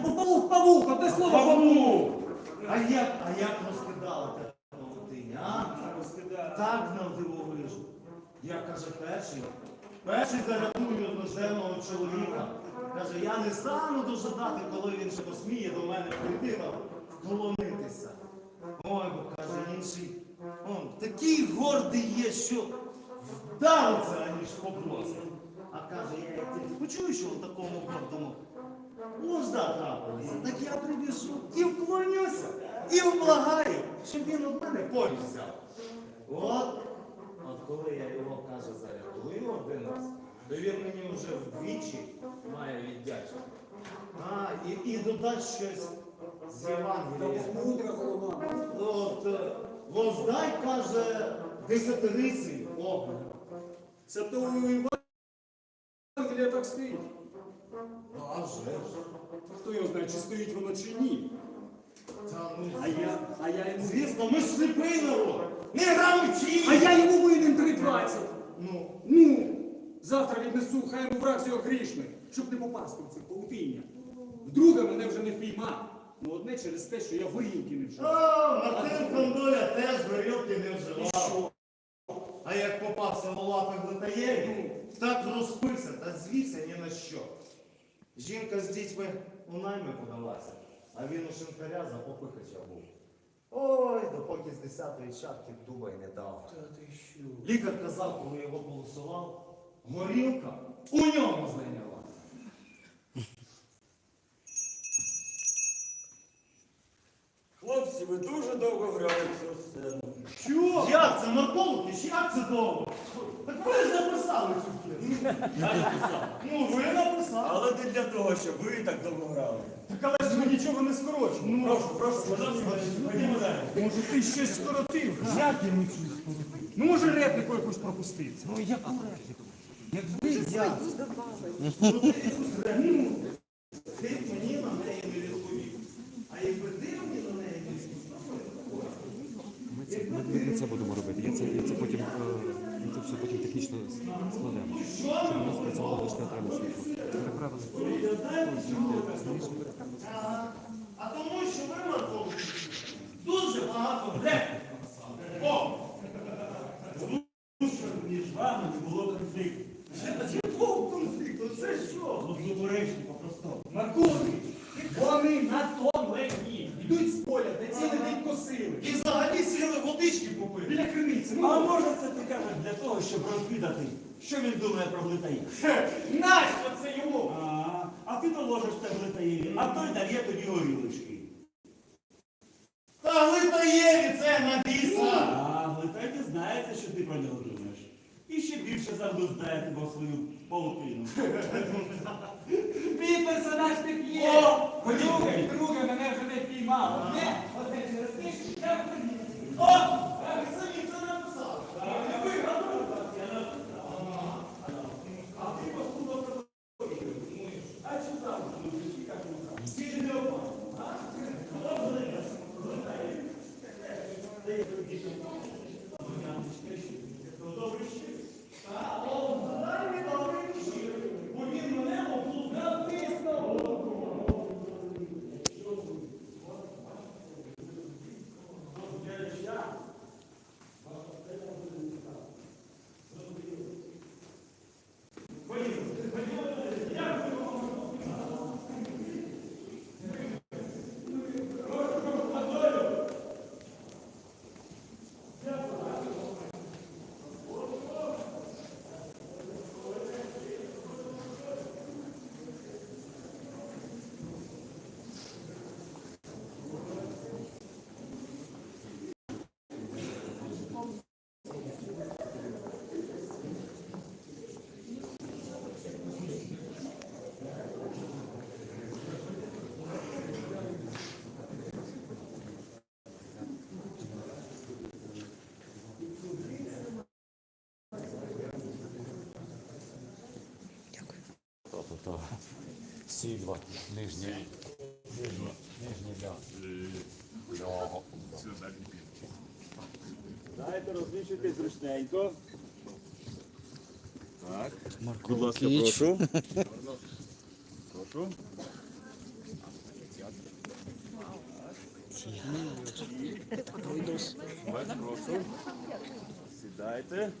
павук, павук, одне слово павук. А як, а як розкидали те павутиння, а? Так навдивовижу. Я каже, перший, перший зарятую нужденного чоловіка. Каже, я не стану дожидати, коли він ще посміє до мене прийти вклонитися. Ой, бо каже, інший, он такий гордий є, що вдавиться, аніж попросить. А каже, я як тільки почую, що в такому гордому нужда трапилася, так я прибіжу і вклонюся, і вблагаю, щоб він від мене поміч взяв. От, от коли я його, каже, зарятую один раз, то він мені вже вдвічі має віддячити. А, і, і додасть щось з Євангелія. От, е, воздай, каже, десятириці огню. Це то у Євангелія так стоїть. Ну, а вже ж. Хто його знає, чи стоїть воно чи ні. Та, ну, А я, а я йому. Звісно, ми ж сліпий народ. Не грамоті. А я йому винен 3.20. Ну, Ну, завтра віднесу, хай йому враг його грішний, щоб не попасти в це паутиння. Вдруге мене вже не впійма. Ну одне через те, що я горілки не О, вживав. Мартин Кондоля теж горілки не вживав. А як попався в лапах до таєві, так розпився та звівся ні на що. Жінка з дітьми у найми подалася, а він у шинкаря за попихача був. Ой, допоки з десятої чарки дуба й не дав. Та ти що? Лікар казав, коли його полосував, горілка у ньому зайняла. Хлопці, ви дуже довго грали цю сцену. Що? Як це, Маркович, як це довго? Так ви ж написали цю п'єсу. Я написав. Ну, ви написали. Але не для того, щоб ви так довго грали. Так але ж ми нічого не скорочимо. Прошу, прошу, пожалуйста, ходімо далі. Може ти щось скоротив? Як я нічого скоротив? Ну може репліку якусь пропустив? Ну яку репліку? Як ви я. Ти мені на неї не відповів. А якби ти мені на неї не відповів, Ми це, ми, ми це будемо робити. Я це, я це потім, е, ми це все потім технічно складемо. Щоб у нас працювало лише театральне світло. Переправили. а, а тому, що ви, Марко, дуже багато реплік написали. О! Між вами не було конфлікту. Якого конфлікту? Це що? Ну, суперечні по-простому. Маркович, вони натомлені. Йдуть з поля, де цілий день косили. І взагалі сіли водички попити. Біля криниці. А Ну, може це ти кажеш для того, щоб розвідати, що він думає про глитаї? нащо це йому? А, а ти доложиш це глитаєві, а той дає тобі горілочки. Та глитаєві це на біса. А глитай дізнається, що ти про нього думаєш. І ще більше заглуздає тебе в свою паутину. Мій персонаж не п'є. О! Друге, друге мене вже не впіймало. Не, одне через те, що я. О! А ви самі це написали. Тобто сільва, нижня. Нижня, да. Лього. Дайте розлічити зручненько. Так. Будь ласка, Маркович. прошу. Прошу. Сідайте.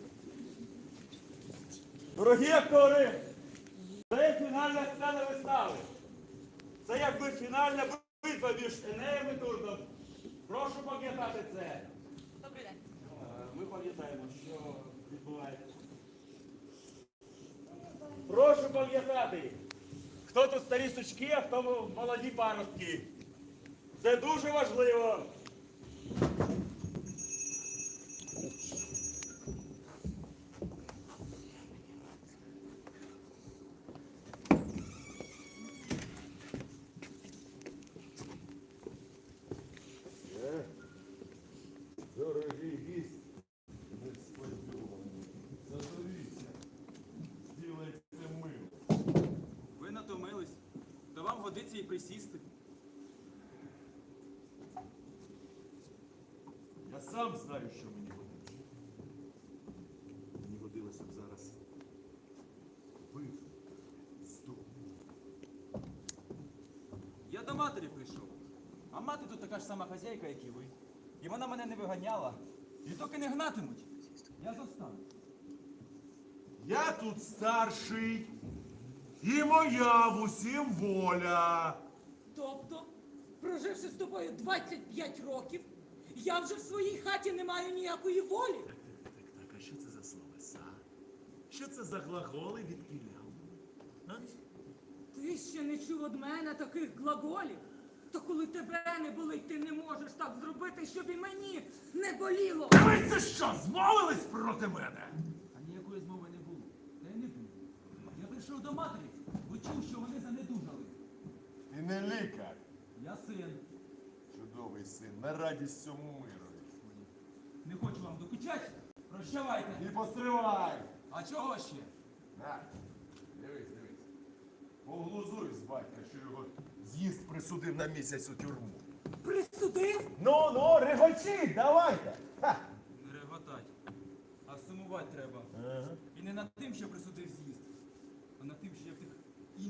Дорогі актори! Фінальна сцена вистави. Це якби фінальна битва між Енеєм і Турном. Прошу пам'ятати це. Добрий день. Е, Ми пам'ятаємо, що відбувається. Прошу пам'ятати, хто тут старі сучки, а хто молоді паростки. Це дуже важливо. Годиться і присісти. Я сам знаю, що мені годиться. Мені годилося б зараз пив з. Я до матері прийшов. А мати тут така ж сама хазяйка, як і ви. І вона мене не виганяла. І доки не гнатимуть, я зостану. Я тут старший, і моя в усім воля. Тобто, проживши з тобою 25 років, я вже в своїй хаті не маю ніякої волі. Так, так, так, так, а що це за словеса? Що це за глаголи від кіляв? А? Ти ще не чув від мене таких глаголів. То коли тебе не болить, ти не можеш так зробити, щоб і мені не боліло. Ви це що, змовились проти мене? А ніякої змови не було. Та й не було. Я прийшов до матері, чув, що вони занедужали. Ти не лікар. Я син. Чудовий син, на радість цьому мирові. Не хочу вам докучати. Прощавайте. І постривай! А чого ще? На, дивись, дивись. Поглузуй з батька, що його з'їзд присудив на місяць у тюрму. Присудив? Ну, ну, регочіть, давайте. Ха. Не реготать, а сумувати треба. І не над тим, що присудив з'їзд, а над тим, що я в тих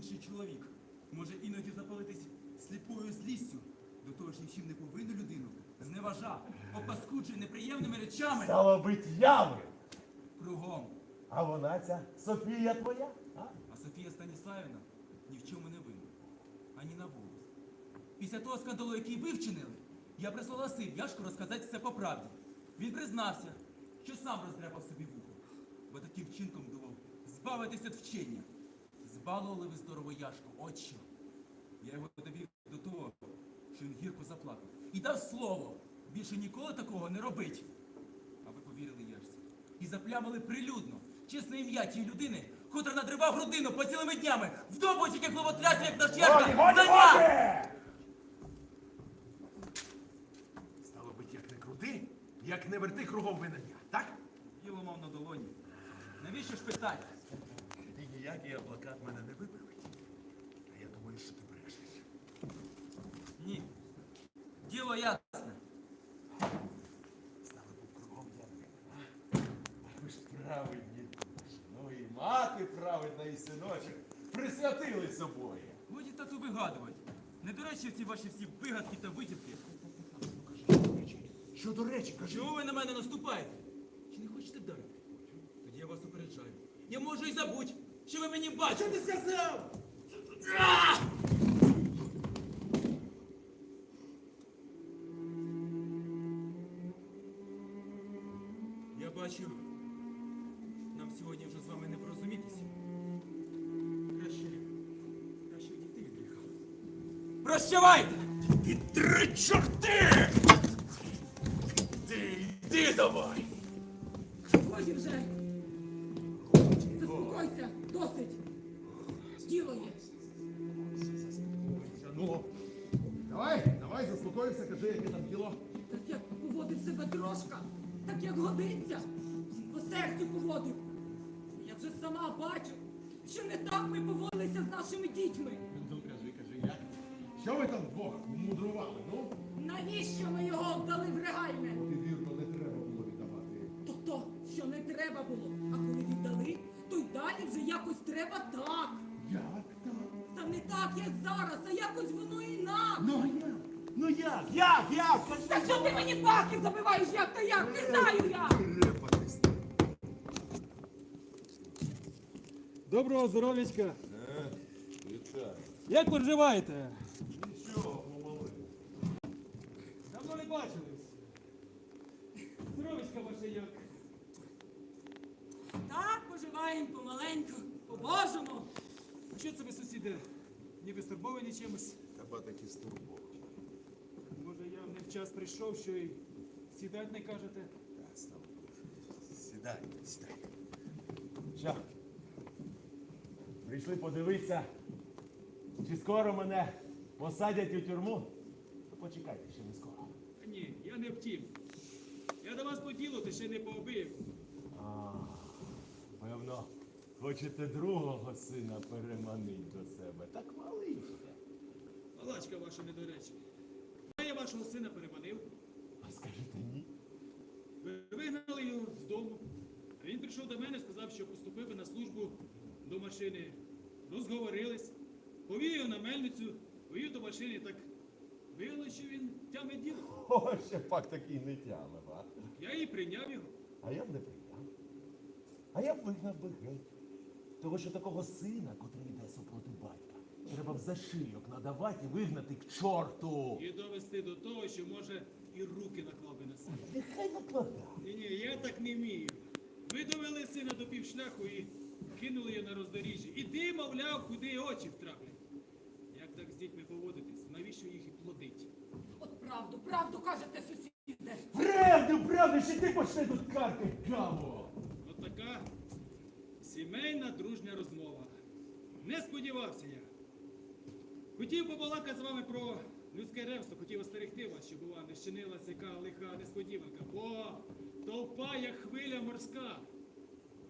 інший чоловік може іноді запалитись сліпою злістю до того ж нічим не повинну людину, зневажав, опаскуджує неприємними речами Стало бить ями. кругом. А вона ця Софія твоя? А? А Софія Станіславівна ні в чому не винна, ані на волос. Після того скандалу, який ви вчинили, я прислала син Яшку розказати все по правді. Він признався, що сам роздряпав собі вухо, бо таким вчинком думав збавитися від вчення. Збалували ви здорово Яшку, от що. Я його довів до того, що він гірко заплакав. І дав слово, більше ніколи такого не робить. А ви повірили Яшці. І заплямили прилюдно чесне ім'я тієї людини, котра надривав грудину по цілими днями, вдобуючи як ловотрясся, як наш Яшка! Стало бить, як не крути, як не верти кругом винення, так? Діло мав на долоні. Навіщо ж питати? Ніякий адвокат мене не виправить. А я думаю, що ти брешеш. Ні. Діло ясне. Стало бить кругом ями. А ви ж праведні душі. Ну і мати праведна, і синочок присвятили собою. Годі тату вигадувати. Не до речі, ці ваші всі вигадки та витівки. Що до речі, кажи. Чого ви на мене наступаєте? Чи не хочете вдарити? Тоді я вас упереджаю. Я можу і забудь, що ви мені бачите. Що ти сказав? Я бачу, нам сьогодні вже з вами не порозумітися. Краще, краще відійти від гріха. Прощавайте! Три чорти! Ми з нашими дітьми. Ну, кажи, кажи, як? Що ви там вдвох мудрували, ну? Навіщо ми його вдали в регальне? От і вірно, не треба було віддавати. Тобто, що не треба було. А коли віддали, то й далі вже якось треба так. Як так? Та не так, як зараз, а якось воно інакше. Ну, а як? Ну як? Як? Як? Кажи. Та що ти мені баки забиваєш, як та як? Не знаю я! Доброго здоров'ячка. Як ви вживаєте? Нічого, помоли. Давно не бачились. Здоров'ячка ваше як. Так, поживаємо помаленьку, по-божому. А що це ви, сусіди? Ніби стурбовані чимось? Тебе таки стурбов. Може, я не в час прийшов, що й сідать не кажете? Ясно. Сідайте, сідайте. Що? Прийшли подивитися, чи скоро мене посадять у тюрму? То почекайте, ще не скоро. Ні, я не втім. Я до вас по ділу, ти ще не пообив. А, певно, хочете другого сина переманить до себе. Так малий ще. Малачка ваша недоречна. А я вашого сина переманив. А скажете ні? Ви вигнали його з дому. А він прийшов до мене, сказав, що поступив на службу до машини. Розговорились. Повів його на мельницю, повів до машини, так виявилося, що він тяме діло. О, ще пак такий не тямив, а? Я і прийняв його. А я б не прийняв. А я б вигнав би геть. Того, що такого сина, котрий йде супроти батька, треба в зашийок надавати і вигнати к чорту. І довести до того, що може і руки наклав би на себе. Нехай накладає. Ні, ні, я так не вмію. Ви довели сина до півшляху і кинули його на роздоріжжя. І ти, мовляв, куди очі втраплять. Як так з дітьми поводитись? Навіщо їх і плодить? От правду, правду кажете, сусіде. Правду, правду, ще ти почне тут карти каву. От така сімейна дружня розмова. Не сподівався я. Хотів побалакати з вами про людське ревство, хотів остерегти вас, щоб у вас не щинилася яка лиха несподіванка. Бо толпа, як хвиля морська.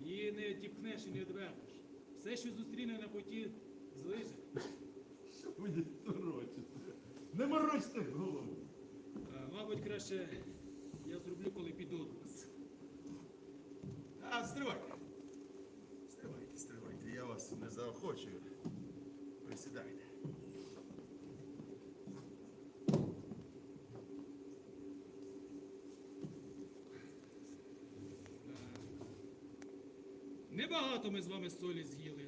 Її не діпнеш і не одвернеш. Все, що зустріне на путі, злиже. Що ви торочите? Не морочте голову. А, мабуть, краще я зроблю, коли піду до вас. А, стривайте. Стривайте, стривайте, я вас не заохочую. Присідайте. Небагато ми з вами солі з'їли.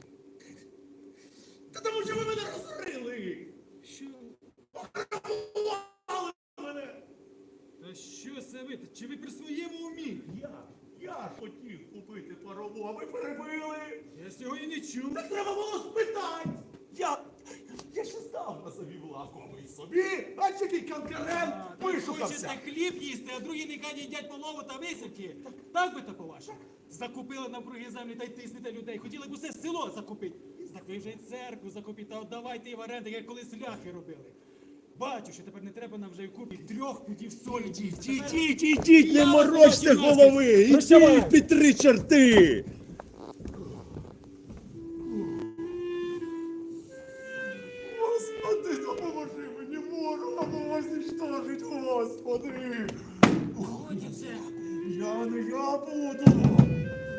Ви перебили! Я сьогодні не чув. Так треба було спитати! Я, я ще став на собі влаковий собі, а який конкурент А, вишукався! Хочете хліб їсти, а другі нехай їдять полову та висівки. Так би то по-вашому. Закупили навкруги землі та й тиснете людей. Хотіли б усе село закупити. Так ви вже й церкву закупіть, та віддавайте її в оренду, як колись ляхи робили. Бачу, що тепер не треба нам вже й купі трьох пудів солі. Ідіть, ідіть, ідіть, не морочте голови! Ідіть під три черти! Господи, допоможи мені ворога мого знищожить, Господи! Годі вже, Я не я буду!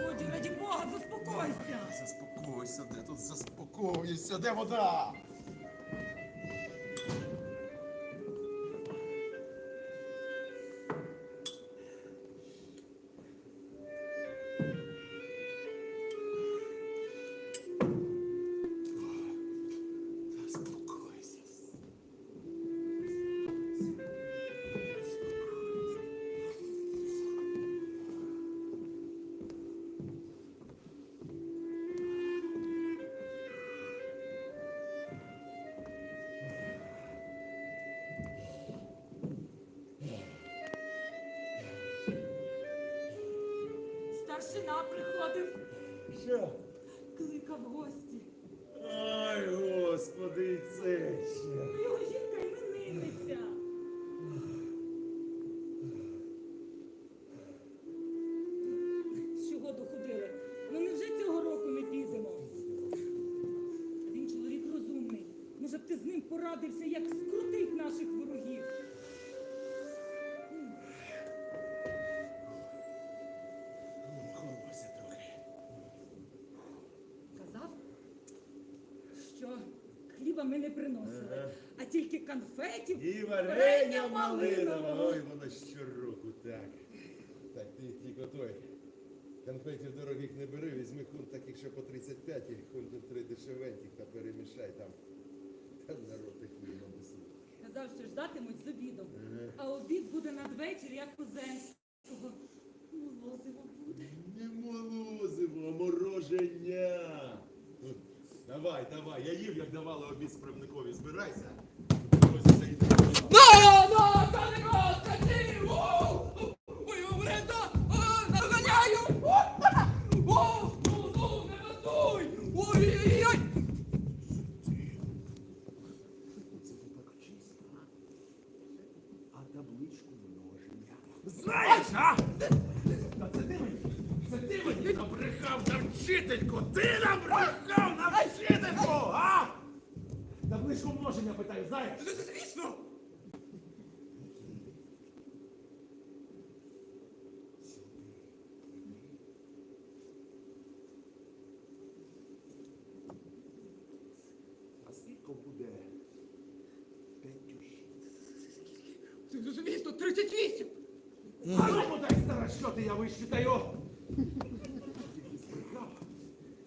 годі, раді Бога, заспокойся. Заспокойся, де тут заспокоюся, де вода? Що? кликав гості. Ай, господи, це ще. Його жінка іменинниця. З чого доходили? Ну невже цього року не підемо? Він чоловік розумний. Може б ти з ним порадився, ми не приносили, а тільки конфетів, І варення малинового. Ой, воно щороку так. Так, ти тільки той. Конфетів дорогих не бери, візьми хун таких, що по 35 і хун тут три дешевеньких та перемішай там. Там народ їх вийде без Казав, що ждатимуть з обідом. А обід буде надвечір, як у Зенського. Ну, лозиво буде. Не молозиво, а мороження. Давай, давай, я їв, як давали обід справникові. Збирайся. На, на, та не розкажи! Ой, умрета! Наганяю! О, ну, ну, не газуй! Ой-ой-ой! Це ти так чисто, а? А табличку множення. Знаєш, а? Та це ти мені, це ти мені набрехав на вчительку! Ти набрехав вчительку, а? Табличку множення питаю, знаєш? Звісно! А скільки буде? П'ятю Звісно, 38! А ну подай стара, що ти я вищитаю? Тільки збрехав,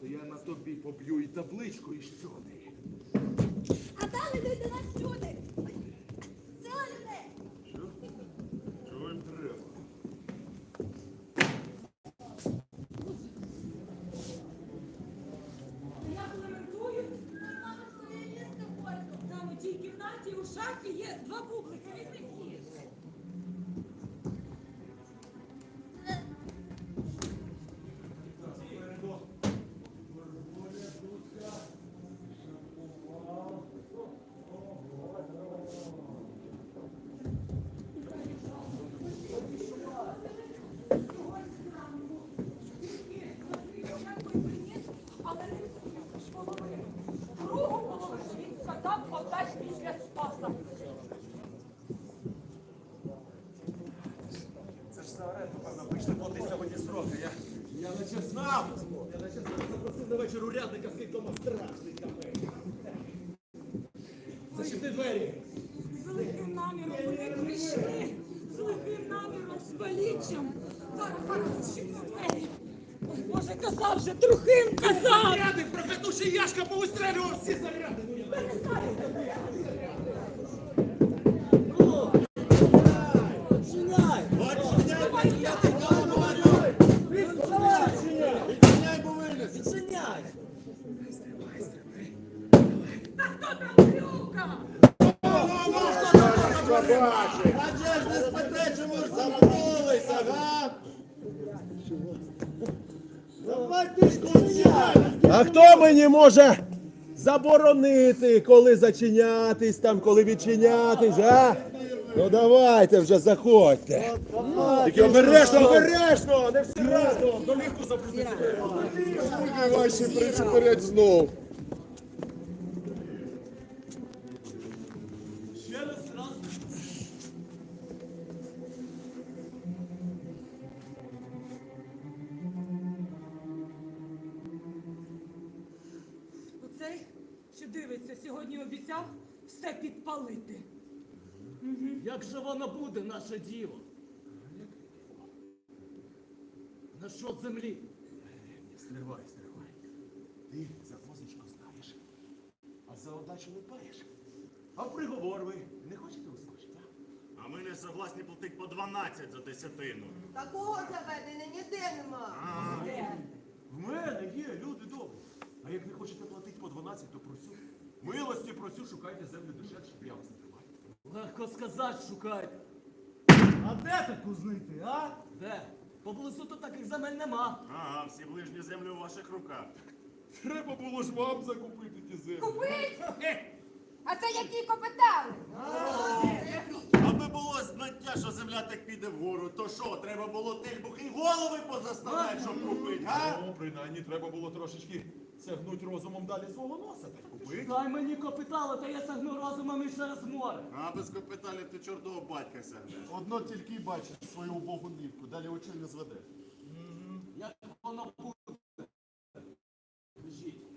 то я на тобі поб'ю і табличку, і що ти? А далі люди нас сюди. Сила людей. Чого їм треба? Я коментую. Мама, що я їсти хочу. Там у тій кімнаті у шафі є два бублика. Візьми їж. Але не половину. Другу половину він сказав отдать після Спаса. Це ж за прийшли платити сьогодні срока. Я, я наче знав. Я наче знав, запросив на вечір урядника, скільки дома страшний Адже ж не спите, чому ж замкнулися, га? Давай ти ж А хто мені може заборонити, коли зачинятись там, коли відчинятись, а? Ну давайте вже заходьте. Тільки обережно, обережно, не всі разом, до ліфту запустити. Ваші причепирять знов. Дивиться, сьогодні обіцяв все підпалити. Як же воно буде, наше діло? На що землі? Стривай, стривай. Ти за позичку знаєш, а за отдачу не паєш. А приговор ви не хочете ускочити? а? А ми не согласні платити по 12 за десятину. Такого заведення ніде нема. В мене є, люди добрі. А як не хочете платити по 12, то просю. Милості просю, шукайте землю дешевше, я вас не тримаю. Легко сказати, шукайте. А де таку знайти, а? Де? Поблизу тут таких земель нема. Ага, всі ближні землі у ваших руках. Треба було ж вам закупити ті землі. Купить? А це які копитали? Аби було знаття, що земля так піде вгору, то що, треба було тельбухи й голови позаставляти, щоб купити, га? Ну, принаймні, треба було трошечки сягнути розумом далі свого носа та й купити. Дай мені копитало, та я сагну розумом і через море. А без капіталів ти чортового батька сягнеш. Одно тільки й бачиш свою убогу нивку, далі очей не зведеш. Як воно буде? Кажіть.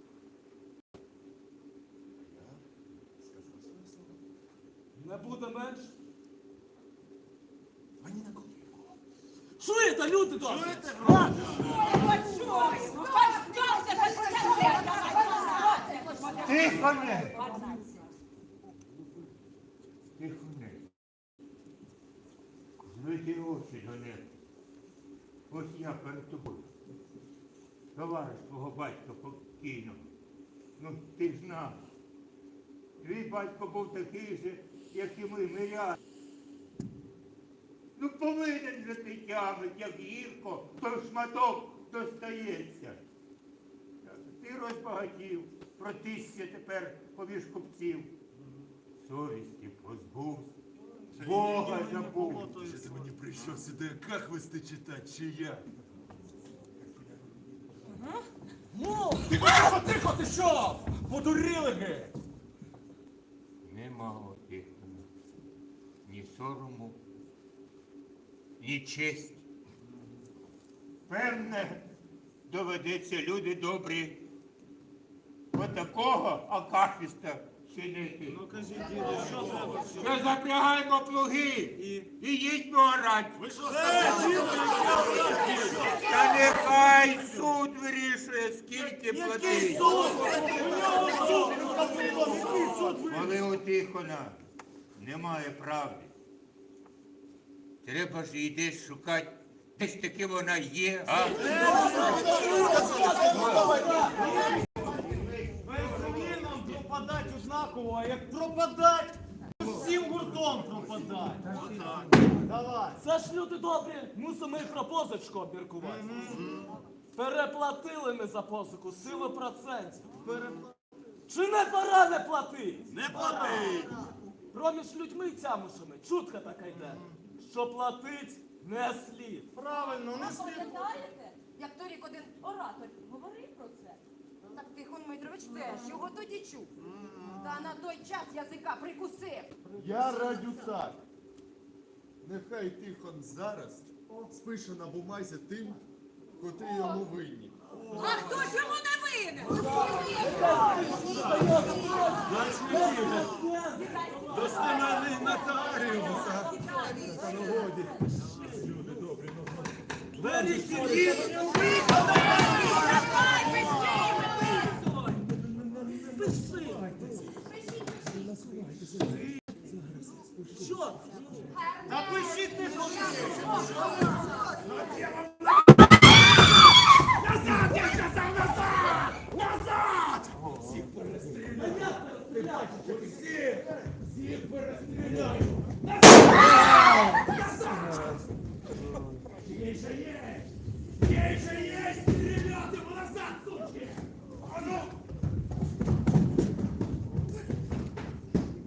буде менше. Ані на коліку. Чуєте, люди добрі? Чуєте? Тихо не! Тихо не. Звиті очі до них. Ось я перед тобою. Товариш твого батька покійного. Ну, ти ж знаєш. Твій батько був такий же, як і ми, миряни. Ну повинен же ти тягнуть, як гірко, то шматок достається. Ти розбагатів, протисся тепер поміж купців. Совісті позбувся, Бога забув. Що ти мені прийшов сюди кахвисти читати, чи я? Ну, тихо, тихо, ти що? Подуріли геть. Нема отихнення, ні сорому, ні честі. Певне, доведеться люди добрі. Отакого акафіста чинити. Ну кажіть, що треба? Та запрягаємо плуги і, їдьмо орать. Ви що Та нехай суд вирішує, скільки платить. Коли у Тихона немає правди, треба ж її десь шукати, десь таки вона є, а? Весь нам пропадать однаково, а як пропадать, то всім гуртом пропадать. Давай. Це ж люди добрі, мусимо і про позичку обміркувати. Переплатили ми за позику силу процентів. Чи не пора не платить? Не плати! Проміж людьми тямушами чутка така йде, що платить не слід. Правильно, не слід. пам'ятаєте, як торік один оратор говорив про це? Так Тихон Митрович теж його тоді чув. Та на той час язика прикусив. Я радю так. Нехай Тихон зараз спише на бумазі тим, котрі йому винні. А хто ж йому не винен? Достеменний нотаріус. Що? Та пишіть ти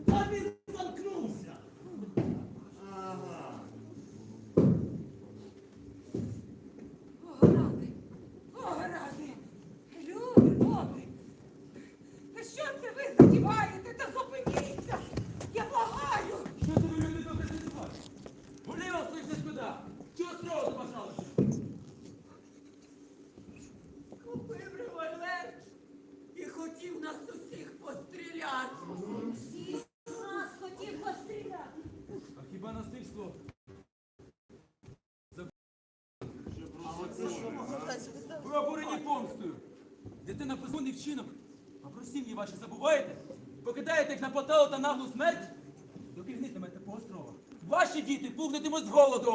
Та він замкнувся. Огради, огради, люди добрі. Та що це ви задіваєте та зупиніться? Я благаю. Що це ви люди добре зазиваєте? Гуляй вас лише сюди! Чого строго забажалося? Купив револьвер і хотів нас усіх постріляти. Нас хотів постріляти. А хіба насильство? Ви обурені помстою. Дитина безумний вчинок. А про сім'ї ваші забуваєте? Покидаєте їх на поталу та наглу смерть? Допігнитимете по островах. Ваші діти пухнетимуть з голоду.